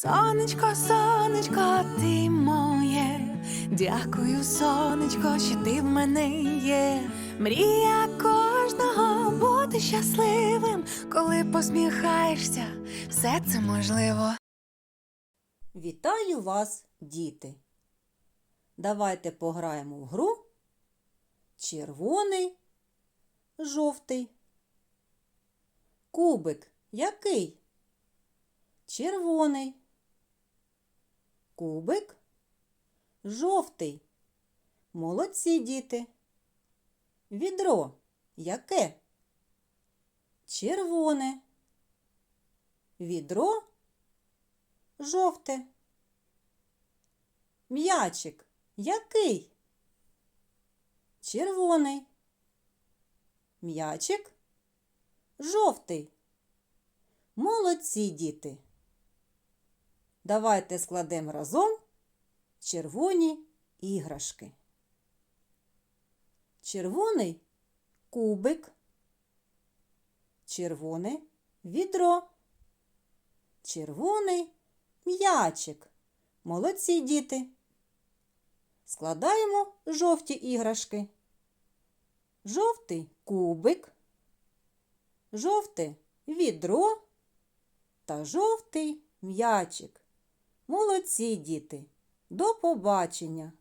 Сонечко, сонечко, ти моє. Дякую, сонечко, що ти в мене є. Мрія кожного бути щасливим, коли посміхаєшся, все це можливо. Вітаю вас, діти! Давайте пограємо в гру червоний, жовтий. Кубик який? Червоний. Кубик жовтий. Молодці діти. Відро яке? Червоне. Відро жовте. М'ячик який? Червоний. М'ячик жовтий. Молодці діти. Давайте складемо разом червоні іграшки. Червоний кубик. Червоне відро. Червоний м'ячик. Молодці діти. Складаємо жовті іграшки. Жовтий кубик, жовте відро та жовтий м'ячик. Молодці діти. До побачення!